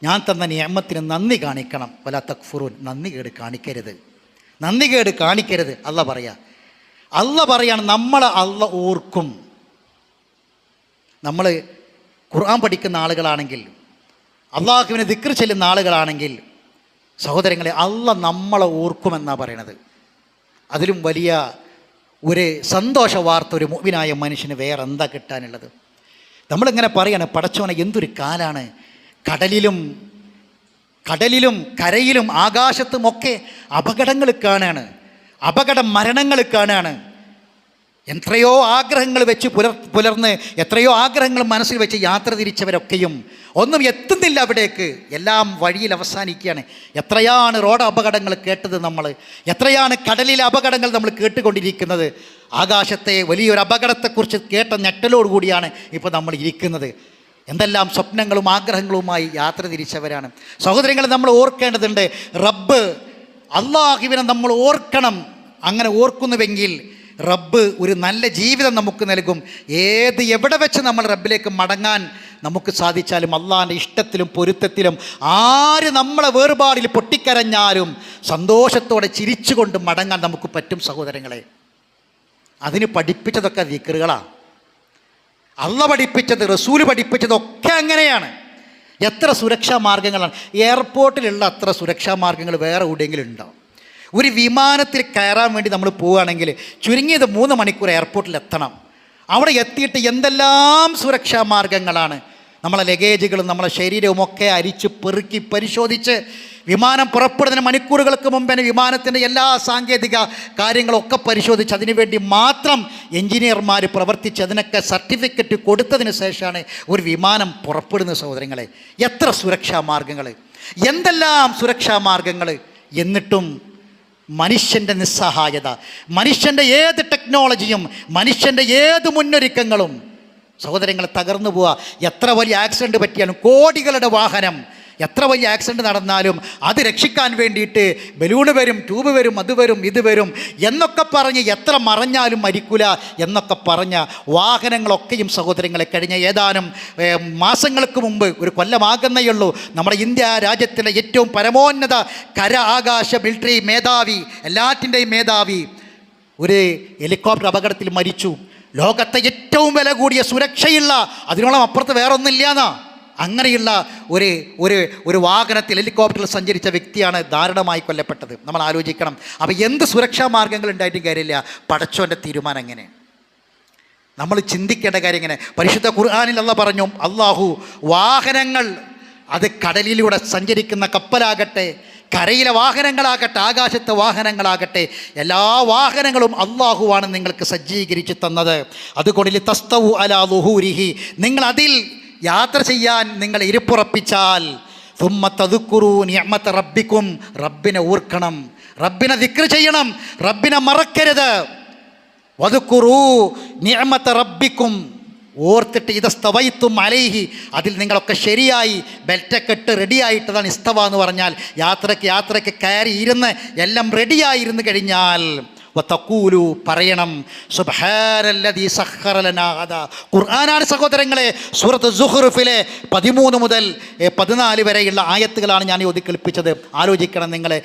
ഞാൻ തന്ന നിയമത്തിന് നന്ദി കാണിക്കണം. വല തക്ഫുറൂൻ നന്ദി കേട് കാണിക്കരുത്. നന്ദി കേട് കാണിക്കരുത് അല്ല പറയാ. അല്ല പറയാണ് നമ്മളെ അല്ല ഓർക്കും. നമ്മൾ ഖുർആൻ പഠിക്കുന്ന ആളുകളാണെങ്കിൽ അള്ളാഹുവിനെ ദിക്ർ ചെല്ലുന്ന ആളുകളാണെങ്കിൽ സഹോദരങ്ങളെ അല്ല നമ്മളെ ഓർക്കുമെന്നാണ് പറയണത്. അതിലും വലിയ ഒരു സന്തോഷ വാർത്ത ഒരു മുവിനായ മനുഷ്യന് വേറെ എന്താ കിട്ടാനുള്ളത്? നമ്മളിങ്ങനെ പറയാണ് പടച്ചോനെ എന്തൊരു കാലാണ്. കടലിലും കടലിലും കരയിലും ആകാശത്തുമൊക്കെ അപകടങ്ങൾ കാണാണ്. അപകട മരണങ്ങൾ കാണാണ്. എത്രയോ ആഗ്രഹങ്ങൾ വെച്ച് പുലർ പുലർന്ന് എത്രയോ ആഗ്രഹങ്ങൾ മനസ്സിൽ വെച്ച് യാത്ര തിരിച്ചവരൊക്കെയും ഒന്നും എത്തുന്നില്ല അവിടേക്ക്. എല്ലാം വഴിയിൽ അവസാനിക്കുകയാണ്. എത്രയാണ് റോഡ് അപകടങ്ങൾ കേട്ടത് നമ്മൾ? എത്രയാണ് കടലിലെ അപകടങ്ങൾ നമ്മൾ കേട്ടുകൊണ്ടിരിക്കുന്നത്? ആകാശത്തെ വലിയൊരു അപകടത്തെക്കുറിച്ച് കേട്ട ഞെട്ടലോടുകൂടിയാണ് ഇപ്പോൾ നമ്മൾ ഇരിക്കുന്നത്. എന്തെല്ലാം സ്വപ്നങ്ങളും ആഗ്രഹങ്ങളുമായി യാത്ര തിരിച്ചവരാണ്. സഹോദരങ്ങൾ നമ്മൾ ഓർക്കേണ്ടതുണ്ട് റബ്ബ് അള്ളാഹുവിനെ നമ്മൾ ഓർക്കണം. അങ്ങനെ ഓർക്കുന്നുവെങ്കിൽ റബ്ബ് ഒരു നല്ല ജീവിതം നമുക്ക് നൽകും. ഏത് എവിടെ വെച്ച് നമ്മൾ റബ്ബിലേക്ക് മടങ്ങാൻ നമുക്ക് സാധിച്ചാലും അള്ളാന്റെ ഇഷ്ടത്തിലും പൊരുത്തത്തിലും ആര് നമ്മളെ വേർപാടിൽ പൊട്ടിക്കരഞ്ഞാലും സന്തോഷത്തോടെ ചിരിച്ചുകൊണ്ട് മടങ്ങാൻ നമുക്ക് പറ്റും സഹോദരങ്ങളെ. അതിന് പഠിപ്പിച്ചതൊക്കെ ദിക്കറുകളാണ് അള്ള പഠിപ്പിച്ചത് റസൂൽ പഠിപ്പിച്ചതൊക്കെ അങ്ങനെയാണ്. എത്ര സുരക്ഷാ മാർഗങ്ങളാണ്. എയർപോർട്ടിലുള്ള അത്ര സുരക്ഷാ മാർഗങ്ങൾ വേറെ എവിടെയെങ്കിലും ഉണ്ടോ? ഒരു വിമാനത്തിൽ കയറാൻ വേണ്ടി നമ്മൾ പോവുകയാണെങ്കിൽ ചുരുങ്ങിയത് മൂന്ന് മണിക്കൂർ എയർപോർട്ടിൽ എത്തണം. അവിടെ എത്തിയിട്ട് എന്തെല്ലാം സുരക്ഷാ മാർഗങ്ങളാണ്? നമ്മളെ ലഗേജുകളും നമ്മളെ ശരീരവും ഒക്കെ അരിച്ച് പെറുക്കി പരിശോധിച്ച് വിമാനം പുറപ്പെടുന്നതിന് മണിക്കൂറുകൾക്ക് മുമ്പ് തന്നെ വിമാനത്തിന്റെ എല്ലാ സാങ്കേതിക കാര്യങ്ങളൊക്കെ പരിശോധിച്ച് അതിനുവേണ്ടി മാത്രം എഞ്ചിനീയർമാർ പ്രവർത്തിച്ച് അതിനൊക്കെ സർട്ടിഫിക്കറ്റ് കൊടുത്തതിന് ശേഷമാണ് ഒരു വിമാനം പുറപ്പെടുന്ന സഹോദരങ്ങളെ. എത്ര സുരക്ഷാ മാർഗങ്ങൾ എന്തെല്ലാം സുരക്ഷാ മാർഗങ്ങൾ എന്നിട്ടും മനുഷ്യന്റെ നിസ്സഹായത മനുഷ്യന്റെ ഏത് ടെക്നോളജിയും മനുഷ്യന്റെ ഏത് മുന്നൊരുക്കങ്ങളും. സഹോദരങ്ങൾ തകർന്നു പോവുക എത്ര വലിയ ആക്സിഡന്റ് പറ്റിയാലും കോടികളുടെ വാഹനം എത്ര വലിയ ആക്സിഡന്റ് നടന്നാലും അത് രക്ഷിക്കാൻ വേണ്ടിയിട്ട് ബലൂണ് വരും ട്യൂബ് വരും അത് വരും ഇത് വരും എന്നൊക്കെ പറഞ്ഞ് എത്ര മറഞ്ഞാലും മരിക്കൂല എന്നൊക്കെ പറഞ്ഞ വാഹനങ്ങളൊക്കെയും സഹോദരങ്ങളെ കഴിഞ്ഞ ഏതാനും മാസങ്ങൾക്ക് മുമ്പ് ഒരു കൊല്ലമാകുന്നേയുള്ളൂ നമ്മുടെ ഇന്ത്യ രാജ്യത്തിലെ ഏറ്റവും പരമോന്നത കര ആകാശ മിലിറ്ററി മേധാവി എല്ലാറ്റിന്റെയും മേധാവി ഒരു ഹെലികോപ്റ്റർ അപകടത്തിൽ മരിച്ചു. ലോകത്തെ ഏറ്റവും വില കൂടിയ സുരക്ഷയുള്ള അതിനോളം അപ്പുറത്ത് വേറൊന്നില്ല ഒന്നുമില്ലാന്നാ അങ്ങനെയുള്ള ഒരു ഒരു ഒരു വാഹനത്തിൽ ഹെലികോപ്റ്ററിൽ സഞ്ചരിച്ച വ്യക്തിയാണ് ദാരുണമായി കൊല്ലപ്പെട്ടത്. നമ്മൾ ആലോചിക്കണം. അപ്പോൾ എന്ത് സുരക്ഷാ മാർഗങ്ങൾ ഉണ്ടായിട്ടും കാര്യമില്ല. പടച്ചോന്റെ തീരുമാനം എങ്ങനെ? നമ്മൾ ചിന്തിക്കേണ്ട കാര്യം ഇങ്ങനെ പരിശുദ്ധ ഖുർആാനിൽ അല്ല പറഞ്ഞു അള്ളാഹു വാഹനങ്ങൾ അത് കടലിലൂടെ സഞ്ചരിക്കുന്ന കപ്പലാകട്ടെ കരയിലെ വാഹനങ്ങളാകട്ടെ ആകാശത്തെ വാഹനങ്ങളാകട്ടെ എല്ലാ വാഹനങ്ങളും അള്ളാഹുവാണ് നിങ്ങൾക്ക് സജ്ജീകരിച്ച് തന്നത്. അതുകൊണ്ട് തസ്തവു അലാ ലുഹൂരിഹി. നിങ്ങൾ അതിൽ യാത്ര ചെയ്യാൻ നിങ്ങൾ ഇരിപ്പുറപ്പിച്ചാൽ തുമ്മ തതുക്കുറു നിയമത്ത റബ്ബിക്കും റബ്ബിനെ ഓർക്കണം. റബ്ബിനെ ദിക്ര ചെയ്യണം. റബ്ബിനെ മറക്കരുത്. വതുക്കുറൂ നിയമത്തെ റബ്ബിക്കും. ഓർത്തിട്ട് ഇതസ്തവയിത്തും അലൈഹി. അതിൽ നിങ്ങളൊക്കെ ശരിയായി ബെൽറ്റൊക്കെ ഇട്ട് റെഡിയായിട്ടതാണ് ഇസ്തവ എന്ന് പറഞ്ഞാൽ യാത്രയ്ക്ക് യാത്രയ്ക്ക് കയറി ഇരുന്ന് എല്ലാം റെഡിയായിരുന്നു കഴിഞ്ഞാൽ വത്തക്കൂലു പറയണം. സുബാരല്ലതി സഹറലനാഹത ലനാ ഖുർആനാണ് സഹോദരങ്ങളെ സൂറത്ത് സുഹ്റുഫിലെ പതിമൂന്ന് മുതൽ പതിനാല് വരെയുള്ള ആയത്തുകളാണ് ഞാൻ ഒതുക്കേൽപ്പിച്ചത് ആലോചിക്കണം നിങ്ങളെ.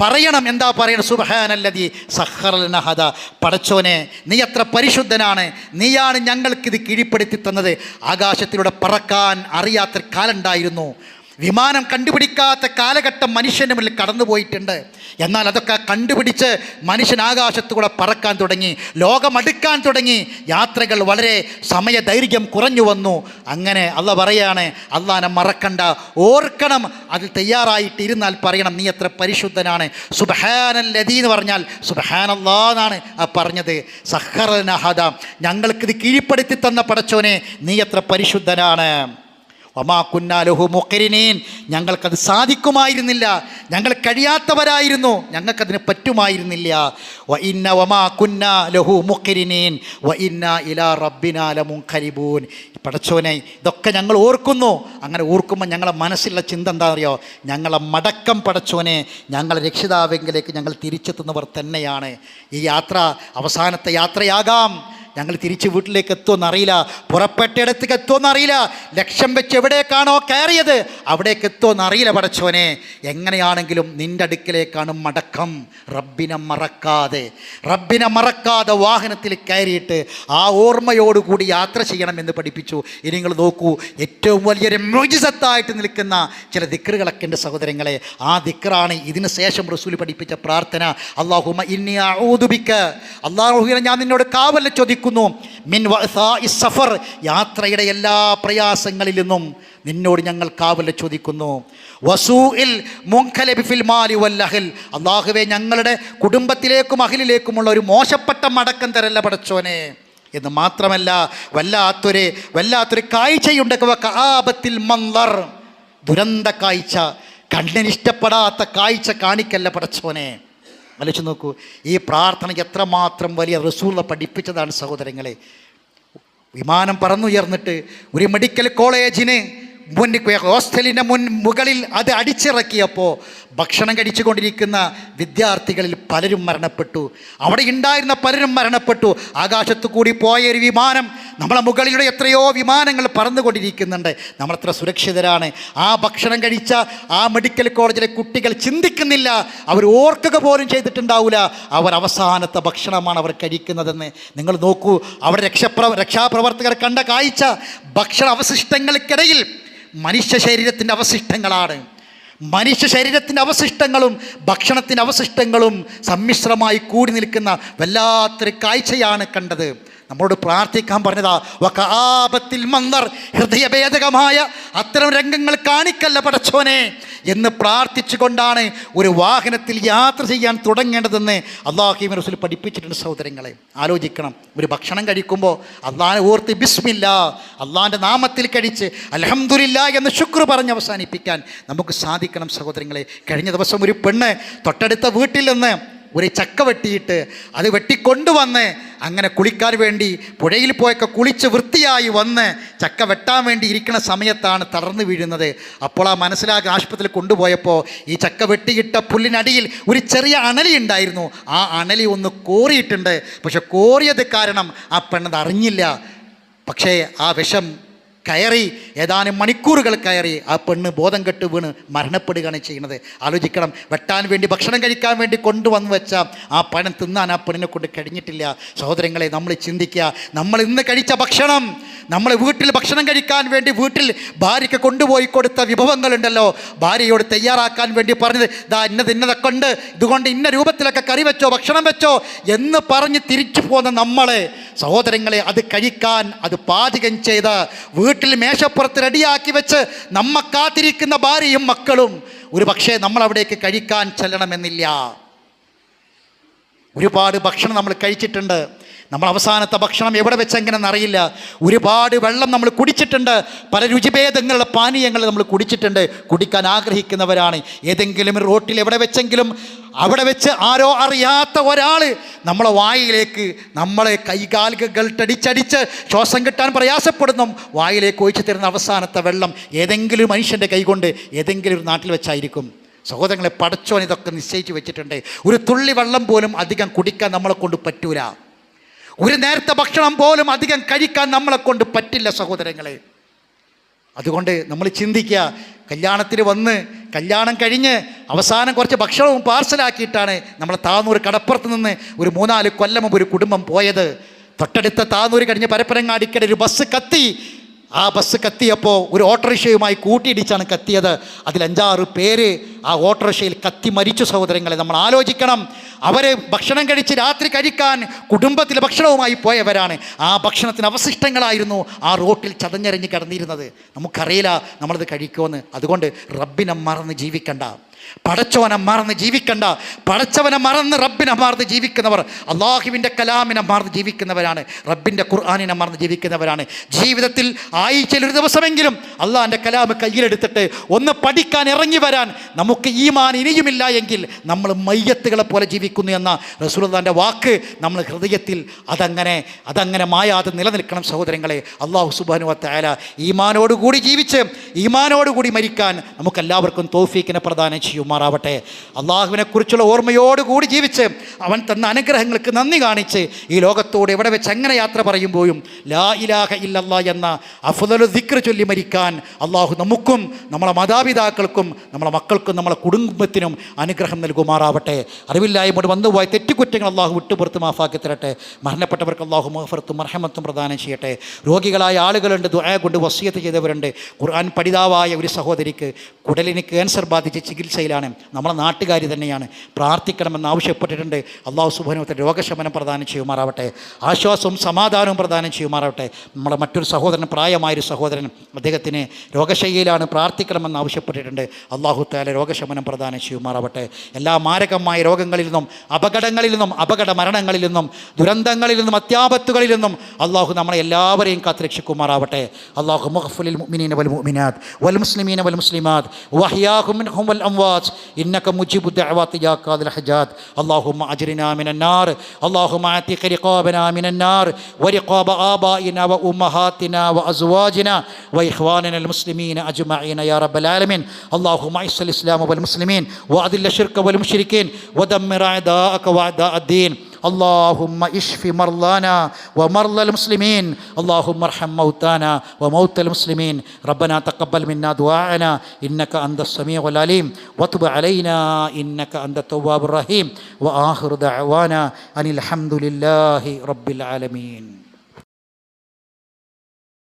പറയണം. എന്താ പറയണം? സുബഹാനല്ലതി സഹറലനഹത പടച്ചോനെ നീ അത്ര പരിശുദ്ധനാണ്. നീയാണ് ഞങ്ങൾക്കിത് കീഴ്പ്പെടുത്തി തന്നത്. ആകാശത്തിലൂടെ പറക്കാൻ അറിയാത്ത കാലുണ്ടായിരുന്നു വിമാനം കണ്ടുപിടിക്കാത്ത കാലഘട്ടം മനുഷ്യന്റെ മുന്നിൽ കടന്നുപോയിട്ടുണ്ട്. എന്നാൽ അതൊക്കെ കണ്ടുപിടിച്ച് മനുഷ്യൻ ആകാശത്തുകൂടെ പറക്കാൻ തുടങ്ങി ലോകമടുക്കാൻ തുടങ്ങി. യാത്രകൾ വളരെ സമയദൈർഘ്യം കുറഞ്ഞു വന്നു. അങ്ങനെ അല്ല പറയാണ് അള്ളാനെ മറക്കണ്ട. ഓർക്കണം അതിൽ തയ്യാറായിട്ട് ഇരുന്നാൽ പറയണം. നീ എത്ര പരിശുദ്ധനാണ്. സുബഹാനല്ലതി എന്ന് പറഞ്ഞാൽ സുബഹാനല്ലാ എന്നാണ് ആ പറഞ്ഞത്. സഹറനഹദ ഞങ്ങൾക്കിത് കീഴ്പ്പെടുത്തി തന്ന പടച്ചോനെ നീ എത്ര പരിശുദ്ധനാണ്. മുക്കരിനീൻ ഞങ്ങൾക്കത് സാധിക്കുമായിരുന്നില്ല. ഞങ്ങൾ കഴിയാത്തവരായിരുന്നു. ഞങ്ങൾക്കതിന് പറ്റുമായിരുന്നില്ല. വ ഇന്ന വമാ കുന്ന ലഹു മുക്കരിനീൻ വ ഇന്ന ഇലാ റബ്ബിനാല മുഖരിബൂൻ പടച്ചോനെ ഇതൊക്കെ ഞങ്ങൾ ഓർക്കുന്നു. അങ്ങനെ ഓർക്കുമ്പോൾ ഞങ്ങളെ മനസ്സിലുള്ള ചിന്ത എന്താ അറിയോ ഞങ്ങളെ മടക്കം പടച്ചോനെ ഞങ്ങളെ രക്ഷിതാവെങ്കിലേക്ക് ഞങ്ങൾ തിരിച്ചെത്തുന്നവർ തന്നെയാണ്. ഈ യാത്ര അവസാനത്തെ യാത്രയാകാം. ഞങ്ങൾ തിരിച്ച് വീട്ടിലേക്ക് എത്തുമെന്നറിയില്ല. പുറപ്പെട്ടിടത്തേക്ക് എത്തുമെന്നറിയില്ല. ലക്ഷ്യം വെച്ച് എവിടേക്കാണോ കയറിയത്? അവിടേക്ക് എത്തുമെന്നറിയില്ല പടച്ചോനെ എങ്ങനെയാണെങ്കിലും നിന്റെ അടുക്കിലേക്കാണ് മടക്കം. റബ്ബിനെ മറക്കാതെ റബ്ബിനെ മറക്കാതെ വാഹനത്തിൽ കയറിയിട്ട് ആ ഓർമ്മയോടുകൂടി യാത്ര ചെയ്യണമെന്ന് പഠിപ്പിച്ചു. ഇനി നിങ്ങൾ നോക്കൂ ഏറ്റവും വലിയൊരു മ്യൂജിസത്തായിട്ട് നിൽക്കുന്ന ചില ദിക്കറുകളൊക്കെ എന്റെ സഹോദരങ്ങളെ. ആ ദിക്കറാണ് ഇതിന് ശേഷം റസൂൽ പഠിപ്പിച്ച പ്രാർത്ഥന. അള്ളാഹുമ ഇന്നി ഊതുബിക്ക അള്ളാഹുവിനെ ഞാൻ നിന്നോട് കാവല ചോദിക്കുന്നു മിൻ സഫർ യാത്രയുടെ എല്ലാ പ്രയാസങ്ങളിൽ നിന്നും നിന്നോട് ഞങ്ങൾ കാവല ചോദിക്കുന്നു. വസൂഇൽ മുൻഖലബി ഫിൽ മാലി അള്ളാഹുവെ ഞങ്ങളുടെ കുടുംബത്തിലേക്കും അഖിലിലേക്കുമുള്ള ഒരു മോശപ്പെട്ട മടക്കം തരല്ല പടച്ചോനെ. എന്ന് മാത്രമല്ല വല്ലാത്തൊരു വല്ലാത്തൊരു കാഴ്ചയുണ്ട്. ആപത്തിൽ മന്ദർ ദുരന്ത കാഴ്ച കണ്ണിനിഷ്ടപ്പെടാത്ത കാഴ്ച കാണിക്കല്ല പടച്ചോനെ. വലിച്ചു നോക്കൂ ഈ പ്രാർത്ഥന എത്രമാത്രം വലിയ റസൂള പഠിപ്പിച്ചതാണ് സഹോദരങ്ങളെ. വിമാനം പറന്നുയർന്നിട്ട് ഒരു മെഡിക്കൽ കോളേജിന് മുൻ ഹോസ്റ്റലിന്റെ മുൻ മുകളിൽ അത് അടിച്ചിറക്കിയപ്പോൾ ഭക്ഷണം കഴിച്ചുകൊണ്ടിരിക്കുന്ന വിദ്യാർത്ഥികളിൽ പലരും മരണപ്പെട്ടു. അവിടെ ഉണ്ടായിരുന്ന പലരും മരണപ്പെട്ടു. ആകാശത്ത് കൂടി പോയ ഒരു വിമാനം നമ്മളെ മുകളിലൂടെ എത്രയോ വിമാനങ്ങൾ പറന്നുകൊണ്ടിരിക്കുന്നുണ്ട്. നമ്മളെത്ര സുരക്ഷിതരാണ്. ആ ഭക്ഷണം കഴിച്ച ആ മെഡിക്കൽ കോളേജിലെ കുട്ടികൾ ചിന്തിക്കുന്നില്ല. അവർ ഓർക്കുക പോലും ചെയ്തിട്ടുണ്ടാവില്ല അവർ അവസാനത്തെ ഭക്ഷണമാണ് അവർ കഴിക്കുന്നതെന്ന്. നിങ്ങൾ നോക്കൂ അവിടെ രക്ഷപ്ര രക്ഷാപ്രവർത്തകർ കണ്ട കാഴ്ച. ഭക്ഷണ അവശിഷ്ടങ്ങൾക്കിടയിൽ മനുഷ്യ ശരീരത്തിന്റെ അവശിഷ്ടങ്ങളാണ്. മനുഷ്യ ശരീരത്തിന്റെ അവശിഷ്ടങ്ങളും ഭക്ഷണത്തിന്റെ അവശിഷ്ടങ്ങളും സമ്മിശ്രമായി കൂടി നിൽക്കുന്ന വല്ലാത്തൊരു കാഴ്ചയാണ് കണ്ടത്. നമ്മളോട് പ്രാർത്ഥിക്കാൻ പറഞ്ഞതാ വക്കാപത്തിൽ മന്ദർ ഹൃദയഭേദകമായ അത്തരം രംഗങ്ങൾ കാണിക്കല്ല പടച്ചോനെ എന്ന് പ്രാർത്ഥിച്ചുകൊണ്ടാണ് ഒരു വാഹനത്തിൽ യാത്ര ചെയ്യാൻ തുടങ്ങേണ്ടതെന്ന് അള്ളാഹിമി റസൂൽ പഠിപ്പിച്ചിട്ടുണ്ട് സഹോദരങ്ങളെ. ആലോചിക്കണം ഒരു ഭക്ഷണം കഴിക്കുമ്പോൾ അള്ളാഹിനെ ഓർത്ത് ബിസ്മില്ല അള്ളാഹിന്റെ നാമത്തിൽ കഴിച്ച് അലഹമുല്ല എന്ന് ശുക്ർ പറഞ്ഞ് അവസാനിപ്പിക്കാൻ നമുക്ക് സാധിക്കണം സഹോദരങ്ങളെ. കഴിഞ്ഞ ദിവസം ഒരു പെണ്ണ് തൊട്ടടുത്ത വീട്ടിൽ നിന്ന് ഒരു ചക്ക വെട്ടിയിട്ട് അത് വെട്ടിക്കൊണ്ടുവന്ന് അങ്ങനെ കുളിക്കാൻ വേണ്ടി പുഴയിൽ പോയൊക്കെ കുളിച്ച് വൃത്തിയായി വന്ന് ചക്ക വെട്ടാൻ വേണ്ടി ഇരിക്കുന്ന സമയത്താണ് തളർന്നു വീഴുന്നത്. അപ്പോൾ ആ മനസ്സിലാകെ ആശുപത്രിയിൽ കൊണ്ടുപോയപ്പോൾ ഈ ചക്ക വെട്ടിയിട്ട പുല്ലിനടിയിൽ ഒരു ചെറിയ അണലി ഉണ്ടായിരുന്നു. ആ അണലി ഒന്ന് കോറിയിട്ടുണ്ട്. പക്ഷെ കോറിയത് കാരണം ആ പെണ്ണത് അറിഞ്ഞില്ല. പക്ഷേ ആ വിഷം കയറി ഏതാനും മണിക്കൂറുകൾ കയറി ആ പെണ്ണ് ബോധം കെട്ട് വീണ് മരണപ്പെടുകയാണ് ചെയ്യുന്നത്. ആലോചിക്കണം വെട്ടാൻ വേണ്ടി ഭക്ഷണം കഴിക്കാൻ വേണ്ടി കൊണ്ടുവന്ന് വെച്ച ആ പണം തിന്നാൻ ആ പെണ്ണിനെ കൊണ്ട് കഴിഞ്ഞിട്ടില്ല. സഹോദരങ്ങളെ നമ്മൾ ചിന്തിക്കുക നമ്മൾ ഇന്ന് കഴിച്ച ഭക്ഷണം നമ്മൾ വീട്ടിൽ ഭക്ഷണം കഴിക്കാൻ വേണ്ടി വീട്ടിൽ ഭാര്യയ്ക്ക് കൊണ്ടുപോയി കൊടുത്ത വിഭവങ്ങളുണ്ടല്ലോ. ഭാര്യയോട് തയ്യാറാക്കാൻ വേണ്ടി പറഞ്ഞത് ദാ ഇന്നത് ഇന്നതൊക്കെ ഉണ്ട് ഇതുകൊണ്ട് ഇന്ന രൂപത്തിലൊക്കെ കറി വെച്ചോ ഭക്ഷണം വെച്ചോ എന്ന് പറഞ്ഞ് തിരിച്ചു പോകുന്ന നമ്മളെ സഹോദരങ്ങളെ അത് കഴിക്കാൻ അത് പാചകം ചെയ്ത് വീട്ടിൽ മേശപ്പുറത്ത് റെഡിയാക്കി വെച്ച് നമ്മ കാത്തിരിക്കുന്ന ഭാര്യയും മക്കളും ഒരു പക്ഷേ നമ്മൾ അവിടേക്ക് കഴിക്കാൻ ചെല്ലണമെന്നില്ല. ഒരുപാട് ഭക്ഷണം നമ്മൾ കഴിച്ചിട്ടുണ്ട്. നമ്മൾ അവസാനത്തെ ഭക്ഷണം എവിടെ വെച്ചെങ്ങനെയെന്ന് അറിയില്ല. ഒരുപാട് വെള്ളം നമ്മൾ കുടിച്ചിട്ടുണ്ട്. പല രുചിഭേദങ്ങളുടെ പാനീയങ്ങൾ നമ്മൾ കുടിച്ചിട്ടുണ്ട്. കുടിക്കാൻ ആഗ്രഹിക്കുന്നവരാണ്. ഏതെങ്കിലും റോട്ടിൽ എവിടെ വെച്ചെങ്കിലും അവിടെ വെച്ച് ആരോ അറിയാത്ത ഒരാൾ നമ്മളെ വായിലേക്ക് നമ്മളെ കൈകാലുകൾ ടടിച്ചടിച്ച് ശ്വാസം കിട്ടാൻ പ്രയാസപ്പെടുന്നു. വായിലേക്ക് ഒഴിച്ചു തരുന്ന അവസാനത്തെ വെള്ളം ഏതെങ്കിലും മനുഷ്യന്റെ കൈകൊണ്ട് ഏതെങ്കിലും ഒരു നാട്ടിൽ വെച്ചായിരിക്കും. സഹോദരങ്ങളെ പടച്ചോൻ ഇതൊക്കെ നിശ്ചയിച്ച് വെച്ചിട്ടുണ്ട്. ഒരു തുള്ളി വെള്ളം പോലും അധികം കുടിക്കാൻ നമ്മളെ കൊണ്ട് പറ്റൂല. ഒരു നേരത്തെ ഭക്ഷണം പോലും അധികം കഴിക്കാൻ നമ്മളെ കൊണ്ട് പറ്റില്ല സഹോദരങ്ങളെ. അതുകൊണ്ട് നമ്മൾ ചിന്തിക്കുക കല്യാണത്തിന് വന്ന് കല്യാണം കഴിഞ്ഞ് അവസാനം കുറച്ച് ഭക്ഷണവും പാർസലാക്കിയിട്ടാണ് നമ്മൾ താന്നൂർ കടപ്പുറത്ത് നിന്ന് ഒരു മൂന്നാൽ കൊല്ലം മുമ്പ് ഒരു കുടുംബം പോയത്. തൊട്ടടുത്ത താന്നൂർ കഴിഞ്ഞ് പരപ്പരങ്ങാടിക്കടെ ഒരു ബസ് കത്തി ആ ബസ് കത്തിയപ്പോൾ ഒരു ഓട്ടോറിക്ഷയുമായി കൂട്ടിയിടിച്ചാണ് കത്തിയത്. അതിൽ അഞ്ചാറ് പേര് ആ ഓട്ടോറിക്ഷയിൽ കത്തി മരിച്ചു സഹോദരങ്ങളെ നമ്മൾ ആലോചിക്കണം. അവരെ ഭക്ഷണം കഴിച്ച് രാത്രി കഴിക്കാൻ കുടുംബത്തിലെ ഭക്ഷണവുമായി പോയവരാണ്. ആ ഭക്ഷണത്തിന് അവശിഷ്ടങ്ങളായിരുന്നു ആ റോട്ടിൽ ചതഞ്ഞരഞ്ഞ് കിടന്നിരുന്നത്. നമുക്കറിയില്ല നമ്മളത് കഴിക്കുമെന്ന് അതുകൊണ്ട് റബ്ബിനെ മറന്ന് ജീവിക്കണ്ട. പടച്ചവനെ മറന്ന് ജീവിക്കണ്ട. പടച്ചവനെ മറന്ന് റബ്ബിനെ മറന്ന് ജീവിക്കുന്നവർ അള്ളാഹുവിന്റെ കലാമിനെ മറന്ന് ജീവിക്കുന്നവരാണ്. റബ്ബിന്റെ ഖുർആാനിനെ മറന്ന് ജീവിക്കുന്നവരാണ്. ജീവിതത്തിൽ ആഴ്ചയിൽ ഒരു ദിവസമെങ്കിലും അള്ളാഹിന്റെ കലാമ് കയ്യിലെടുത്തിട്ട് ഒന്ന് പഠിക്കാൻ ഇറങ്ങി വരാൻ നമുക്ക് ഈമാൻ ഇനിയുമില്ല എങ്കിൽ നമ്മൾ മയ്യത്തുകളെ പോലെ ജീവിക്കുന്നു എന്ന റസൂൽദാന്റെ വാക്ക് നമ്മൾ ഹൃദയത്തിൽ അതങ്ങനെ അതങ്ങനെ മായാതെ നിലനിൽക്കണം സഹോദരങ്ങളെ. അള്ളാഹു സുബാനു വത്തായാല ഈമാനോടുകൂടി ജീവിച്ച് ഈമാനോടുകൂടി മരിക്കാൻ നമുക്കെല്ലാവർക്കും തോഫീക്കിനെ പ്രദാനം ചെയ്യുമാറാവട്ടെ അള്ളാഹുവിനെ കുറിച്ചുള്ള ഓർമ്മയോടുകൂടി ജീവിച്ച് അവൻ തന്ന അനുഗ്രഹങ്ങൾക്ക് നന്ദി കാണിച്ച് ഈ ലോകത്തോട് എവിടെ വെച്ച് എങ്ങനെ യാത്ര പറയുമ്പോഴും ലാ ഇലാഹ ഇല്ലല്ല എന്ന അഫുദലു ദിക്ർ ചൊല്ലി മരിക്കാൻ അള്ളാഹു നമുക്കും നമ്മളെ മാതാപിതാക്കൾക്കും നമ്മളെ മക്കൾക്കും നമ്മളെ കുടുംബത്തിനും അനുഗ്രഹം നൽകുമാറാവട്ടെ. അറിവില്ലായ്മയോട് വന്നുപോയ തെറ്റുകുറ്റങ്ങൾ അള്ളാഹു വിട്ടുപുറത്ത് മാഫാക്കി തരട്ടെ. മരണപ്പെട്ടവർക്ക് അള്ളാഹു മഹഫർത്തും മർഹമത്തും പ്രദാനം ചെയ്യട്ടെ. രോഗികളായ ആളുകളുണ്ട് ദുആ കൊണ്ട് വസിയത്ത് ചെയ്തവരുണ്ട്. ഖുർആൻ പഠിതാവായ ഒരു സഹോദരിക്ക് കുടലിന് ക്യാൻസർ ബാധിച്ച് ചികിത്സയിലാണ് നമ്മളെ നാട്ടുകാരി തന്നെയാണ്. പ്രാർത്ഥിക്കണമെന്ന് ആവശ്യപ്പെട്ടിട്ടുണ്ട്. അള്ളാഹു സുബാനുവത്തെ രോഗശമനം പ്രദാനം ചെയ്യുമാറാവട്ടെ. ആശ്വാസവും സമാധാനവും പ്രദാനം ചെയ്യുമാറാവട്ടെ. നമ്മുടെ മറ്റൊരു സഹോദരൻ പ്രായമായൊരു സഹോദരൻ അദ്ദേഹത്തിന് രോഗശൈലിയിലാണ് പ്രാർത്ഥിക്കണമെന്ന് ആവശ്യപ്പെട്ടിട്ടുണ്ട്. അള്ളാഹു താല രോഗശമനം പ്രദാനം ചെയ്യുമാറാവട്ടെ. എല്ലാ മാരകമായ രോഗങ്ങളിൽ നിന്നും അപകടങ്ങളിൽ നിന്നും അപകട മരണങ്ങളിൽ നിന്നും ദുരന്തങ്ങളിൽ നിന്നും അത്യാപത്തുകളിൽ നിന്നും അള്ളാഹു നമ്മളെ എല്ലാവരെയും കാത്തുരക്ഷിക്കുമാറാവട്ടെ അള്ളാഹു മുഹഫുലിൽ മുഅ്മിനീന വൽ മുഅ്മിനാത്ത് വൽ മുസ്ലിമീന വൽ മുസ്ലിമാത്ത് വഹിയാഹും വൽ الصلوات إنك مجيب الدعوات يا قاضي الحجات اللهم أجرنا من النار. اللهم أعتق رقابنا من النار. ورقاب آبائنا وأمهاتنا وأزواجنا وإخواننا المسلمين أجمعين يا رب العالمين. اللهم أعز الإسلام والمسلمين وأذل الشرك والمشركين ودمر أعداءك وأعداء الدين. اللهم اشف مرضانا ومرضى المسلمين. اللهم ارحم موتانا وموتى المسلمين. ربنا تقبل منا دعاءنا. إنك أنت السميع العليم. وتب علينا. إنك أنت التواب الرحيم. وآخر دعوانا أن الحمد لله رب العالمين.